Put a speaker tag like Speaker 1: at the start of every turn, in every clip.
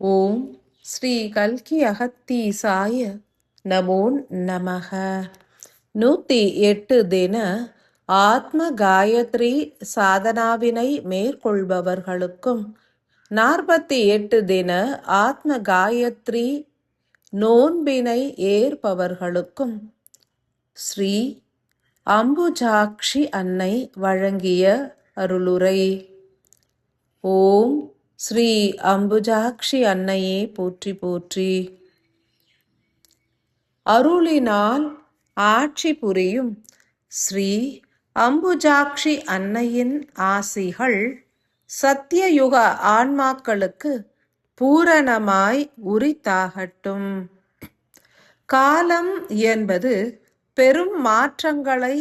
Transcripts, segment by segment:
Speaker 1: ஓம் ஸ்ரீ கல்கி அகத்தீசாய நமோ நமக நூற்றி எட்டு தின ஆத்ம காயத்ரி சாதனாவினை மேற்கொள்பவர்களுக்கும் நாற்பத்தி எட்டு தின ஆத்ம காயத்ரி நோன்பினை ஏற்பவர்களுக்கும் ஸ்ரீ அம்புஜாக்ஷி அன்னை வழங்கிய அருளுரை. ஓம் ஸ்ரீ அம்புஜாக்ஷி அன்னையே போற்றி போற்றி. அருளினால் ஆட்சி புரியும் ஸ்ரீ அம்புஜாக்ஷி அன்னையின் ஆசிகள் சத்தியயுக ஆன்மாக்களுக்கு பூரணமாய் உரித்தாகட்டும். காலம் என்பது பெரும் மாற்றங்களை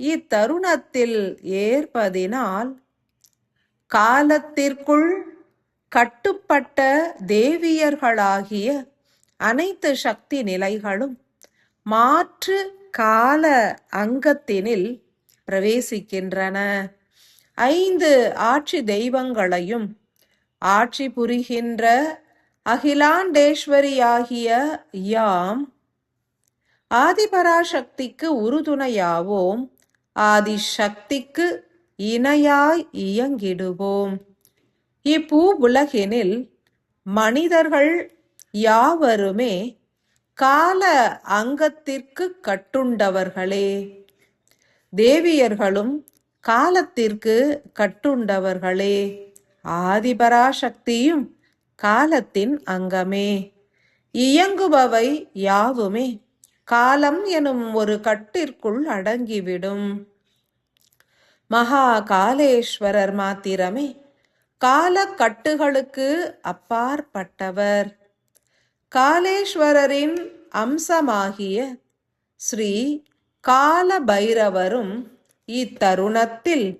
Speaker 1: இத்தருணத்தில் ஏற்பதினால் காலத்திற்குள் கட்டுப்பட்ட தேவியர்களாகிய அனைத்து சக்தி நிலைகளும் மாற்று கால அங்கத்தினில் பிரவேசிக்கின்றன. ஐந்து ஆட்சி தெய்வங்களையும் ஆட்சி புரிகின்ற அகிலாண்டேஸ்வரியாகிய யாம் ஆதிபராசக்திக்கு உறுதுணையாவோம் ஆதிசக்திக்கு இணையாய் இயங்கிடுவோம். இப்பூ உலகினில் மனிதர்கள் யாவருமே கால அங்கத்திற்கு கட்டுண்டவர்களே. தேவியர்களும் காலத்திற்கு கட்டுண்டவர்களே. ஆதிபராசக்தியும் காலத்தின் அங்கமே. இயங்குபவை யாவுமே காலம் எனும் ஒரு கட்டிற்குள் அடங்கிவிடும். மகா காலேஸ்வரர் மாத்திரமே காலக்கட்டுகளுக்கு அப்பாற்பட்டவர். காலேஸ்வரரின் அம்சமாகிய ஸ்ரீ கால பைரவரும் இத்தருணத்தில்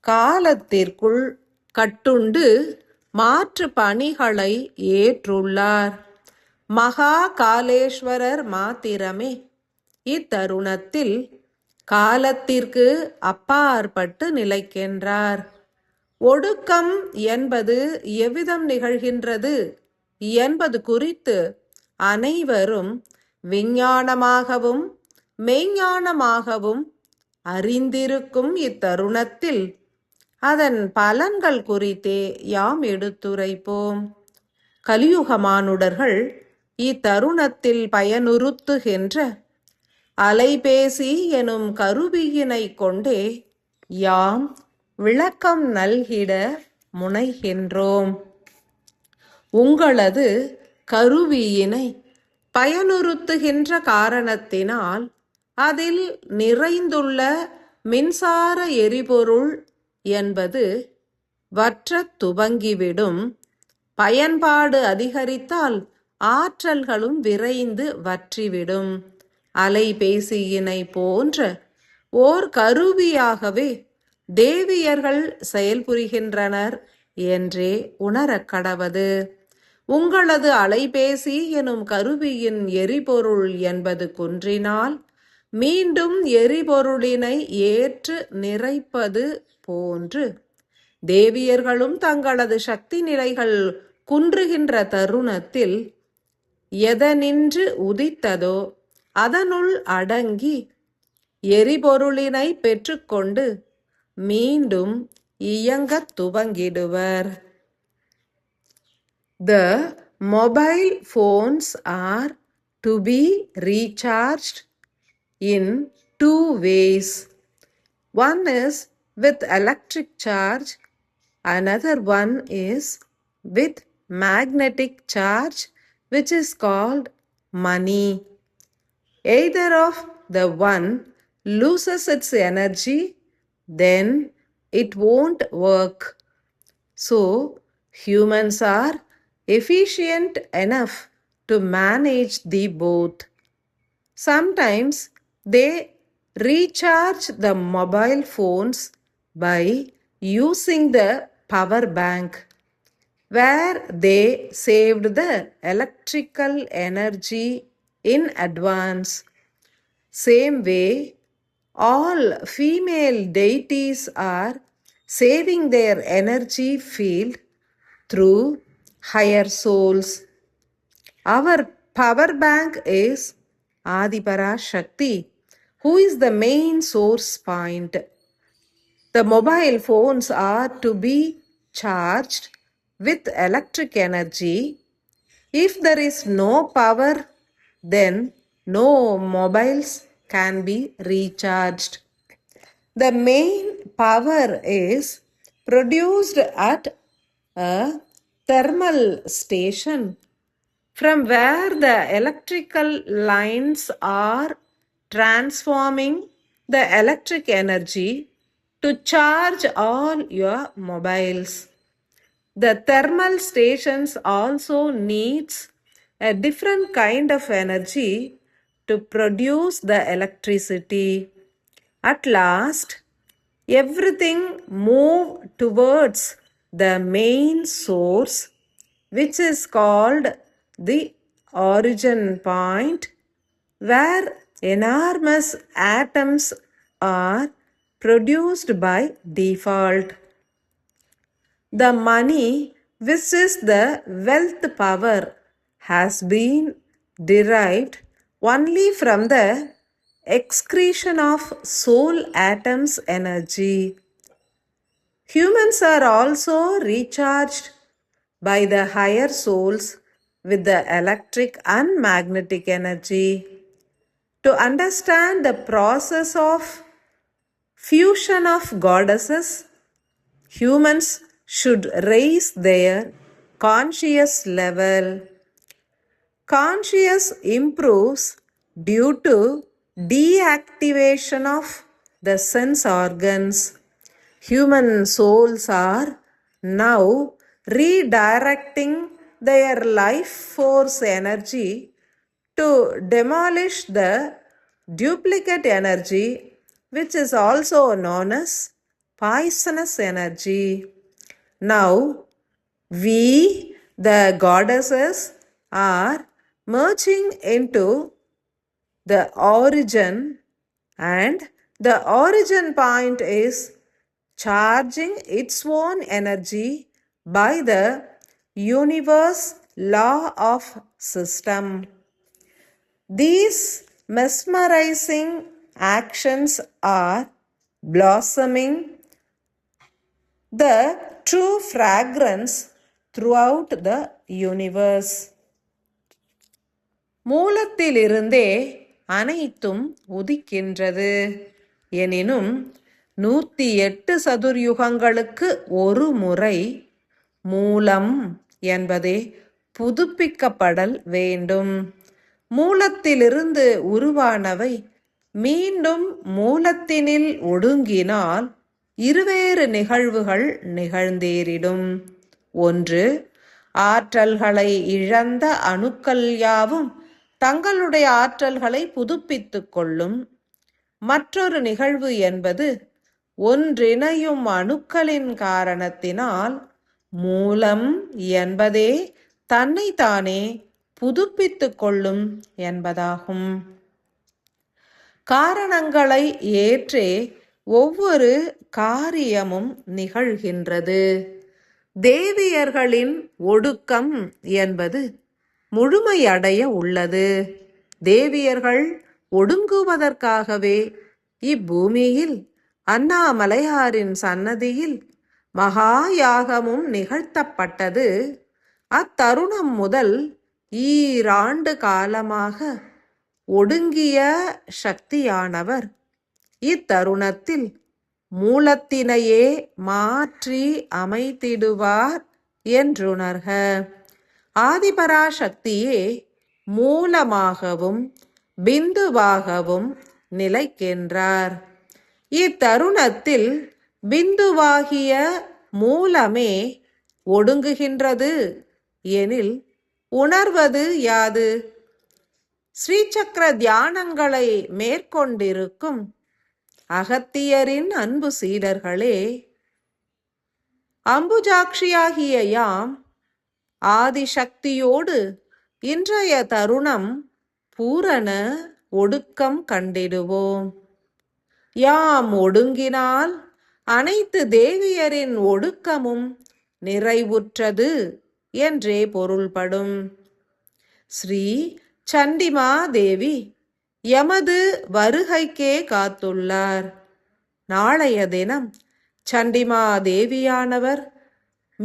Speaker 1: காலத்திற்குள் கட்டுண்டு மாற்று பணிகளை ஏற்றுள்ளார். மகா காலேஸ்வரர் மாத்திரமே இத்தருணத்தில் காலத்திற்கு அப்பாற்பட்டு நிலைக்கின்றார். ஒடுக்கம் என்பது எவ்விதம் நிகழ்கின்றது என்பது குறித்து அனைவரும் விஞ்ஞானமாகவும் மெய்ஞானமாகவும் அறிந்திருக்கும் இத்தருணத்தில். அதன் பலன்கள் குறித்தே யாம் எடுத்துரைப்போம். கலியுகமானுடர்கள் இத்தருணத்தில் பயனுறுத்துகின்ற அலைபேசி எனும் கருவியினை கொண்டே யாம் விளக்கம் நல்கிட முனைகின்றோம். உங்களது கருவியினை பயனுறுத்துகின்ற காரணத்தினால் அதில் நிறைந்துள்ள மின்சார எரிபொருள் என்பது வற்ற துவங்கிவிடும். பயன்பாடு அதிகரித்தால் ஆற்றல்களும் விரைந்து வற்றிவிடும். அலைபேசியினை போன்ற ஓர் கருவியாகவே தேவியர்கள் செயல்புரிகின்றனர் என்றே உணரக் கடவது. உங்களது அலைபேசி எனும் கருவியின் எரிபொருள் என்பது குன்றினால் மீண்டும் எரிபொருளினை ஏற்று நிறைப்பது போன்று. தேவியர்களும் தங்களது சக்தி நிலைகள் குன்றுகின்ற தருணத்தில் எதனின்று உதித்ததோ அதனுள் அடங்கி எரிபொருளினை பெற்றுக்கொண்டு மீண்டும் இயங்கத் துவங்கிடுவர் the mobile phones are to be recharged in two ways one is with electric charge another one is with magnetic charge which is called money either of the one loses its energy then it won't work so humans are efficient enough to manage the both sometimes they recharge the mobile phones by using the power bank where they saved the electrical energy in advance. Same way, all female deities are saving their energy field through higher souls. Our power bank is Adipara Shakti, who is the main source point. The mobile phones are to be charged with electric energy. If there is no power, then no mobiles can be recharged. The main power is produced at a thermal station from where the electrical lines are transforming the electric energy to charge all your mobiles. The thermal stations also needs a different kind of energy to produce the electricity. At last, everything move towards the main source which is called the origin point where enormous atoms are produced by default. The money, which is the wealth power, has been derived only from the excretion of soul atoms energy. Humans are also recharged by the higher souls with the electric and magnetic energy. To understand the process of fusion of goddesses, humans should raise their conscious level. Conscious improves due to deactivation of the sense organs. Human souls are now redirecting their life force energy to demolish the duplicate energy, which is also known as poisonous energy. Now, we, the goddesses, are merging into the origin, and the origin point is charging its own energy by the universe law of system. These mesmerizing actions are blossoming the true fragrance throughout the universe. மூலத்திலிருந்தே அனைத்தும் உதிக்கின்றது. எனினும் நூத்தி எட்டு சதுர்யுகங்களுக்கு ஒரு முறை மூலம் என்பதே புதுப்பிக்கப்படல் வேண்டும். மூலத்திலிருந்து உருவானவை மீண்டும் மூலத்தினில் ஒடுங்கினால் இருவேறு நிகழ்வுகள் நிகழ்ந்தேறிடும். ஒன்று ஆற்றல்களை இழந்த அணுக்கள் யாவும் தங்களுடைய ஆற்றல்களை புதுப்பித்துக் கொள்ளும் மற்றொரு நிகழ்வு என்பது ஒன்றிணையும் அணுக்களின் காரணத்தினால் மூலம் என்பதே தன்னைத்தானே புதுப்பித்துக் கொள்ளும் என்பதாகும். காரணங்களை ஏற்றே ஒவ்வொரு காரியமும் நிகழ்கின்றது. தேவியர்களின் ஒடுக்கம் என்பது முழுமையடைய உள்ளது. தேவியர்கள் ஒடுங்குவதற்காகவே இப்பூமியில் அண்ணாமலையாரின் சன்னதியில் மகாயாகமும் நிகழ்த்தப்பட்டது. அத்தருணம் முதல் ஈராண்டு காலமாக ஒடுங்கிய சக்தியானவர் இத்தருணத்தில் மூலத்தினையே மாற்றி அமைத்திடுவார் என்றுணர்க. ஆதிபராசக்தியே மூலமாகவும் பிந்துவாகவும் நிலைக்கின்றார். இத்தருணத்தில் பிந்துவாகிய மூலமே ஒடுங்குகின்றது. எனில் உணர்வது யாது? ஸ்ரீசக்கர தியானங்களை மேற்கொண்டிருக்கும் அகத்தியரின் அன்பு சீடர்களே அம்புஜாட்சியாகிய யாம் ஆதிசக்தியோடு இன்றைய தருணம் பூரண ஒடுக்கம் கண்டிடுவோம். யாம் ஒடுங்கினால் அனைத்து தேவியரின் ஒடுக்கமும் நிறைவுற்றது என்றே பொருள்படும். ஸ்ரீ சண்டிமா தேவி எமது வருகைக்கே காத்துள்ளார். நாளைய தினம் சண்டிமா தேவியானவர்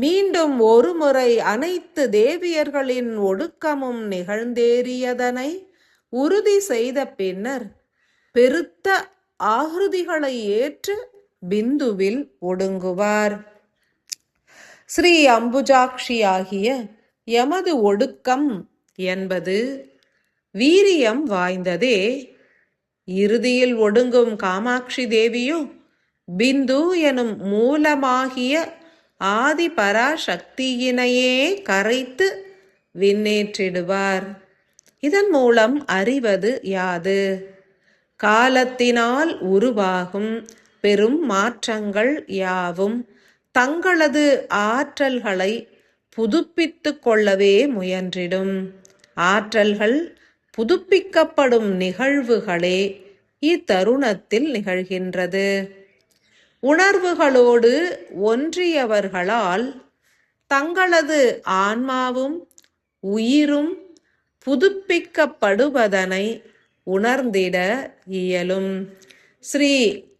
Speaker 1: மீண்டும் ஒருமுறை அனைத்து தேவியர்களின் ஒடுக்கமும் நிகழ்ந்தேறியதனை உறுதி செய்த பின்னர் பெருத்த ஆகிருதிகளை ஏற்று பிந்துவில் ஒடுங்குவார். ஸ்ரீ அம்புஜாக்ஷியாகிய எமது ஒடுக்கம் என்பது வீரியம் வாய்ந்ததே. இறுதியில் ஒடுங்கும் காமாட்சி தேவியோ பிந்து எனும் மூலமாகிய ஆதி பராசக்தியினையே கரைத்து விண்ணேற்றிடுவார். இதன் மூலம் அறிவது யாது? காலத்தினால் உருவாகும் பெரும் மாற்றங்கள் யாவும்? தங்களது ஆற்றல்களை புதுப்பித்து கொள்ளவே முயன்றிடும். ஆற்றல்கள் புதுப்பிக்கப்படும் நிகழ்வுகளே இத்தருணத்தில் நிகழ்கின்றது. உணர்வுகளோடு ஒன்றியவர்களால் தங்களது ஆன்மாவும் உயிரும் புதுப்பிக்கப்படுவதனை உணர்ந்திட இயலும். ஸ்ரீ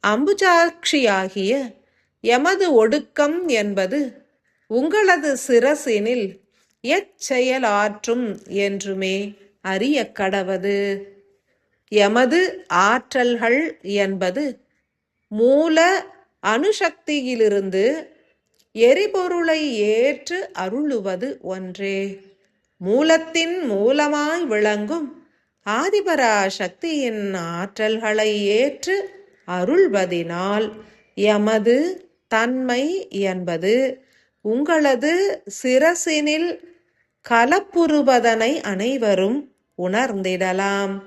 Speaker 1: அம்புஜாட்சியாகிய எமது ஒடுக்கம் என்பது உங்களது சிரசினில் எச்செயலாற்றும் என்றுமே அறிய கடவது. எமது ஆற்றல்கள் என்பது மூல அணுசக்தியிலிருந்து எரிபொருளை ஏற்று அருளுவது ஒன்றே. மூலத்தின் மூலமாய் விளங்கும் ஆதிபரா சக்தியின் ஆற்றல்களை ஏற்று அருள்வதினால் எமது தன்மை என்பது உங்களது சிரசினில் கலப்புறுவதனை அனைவரும் உணர்ந்திடலாம்.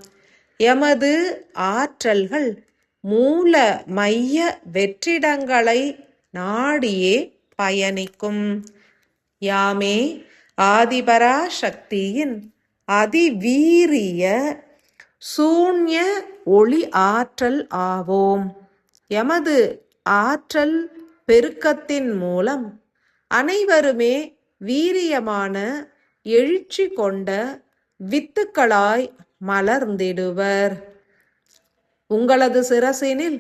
Speaker 1: எமது ஆற்றல்கள் மூல மைய வெற்றிடங்களை நாடியே பயணிக்கும். யாமே ஆதிபரா சக்தியின் அதிவீரிய சூன்ய ஒளி ஆற்றல் ஆவோம். எமது ஆற்றல் பெருக்கத்தின் மூலம் அனைவருமே வீரியமான எழுச்சி கொண்ட வித்துக்களாய் மலர்ந்திடுவர். உங்களது சிரசினில்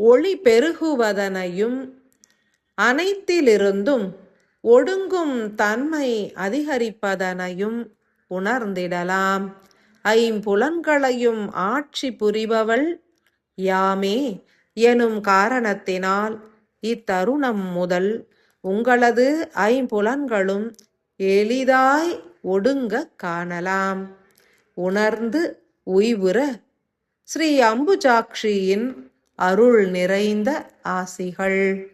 Speaker 1: ஒளி பெருகுவதனையும் அனைத்திலிருந்தும் ஒடுங்கும் தன்மை அதிகரிப்பதனையும் உணர்ந்திடலாம். ஐம்புலன்களையும் ஆட்சி புரிபவள் யாமே எனும் காரணத்தினால் இத்தருணம் முதல் உங்களது ஐம்புலன்களும் எளிதாய் ஒடுங்க காணலாம். உணர்ந்து உய்வுற ஸ்ரீ அம்புஜாக்ஷியின் அருள் நிறைந்த ஆசிகள்.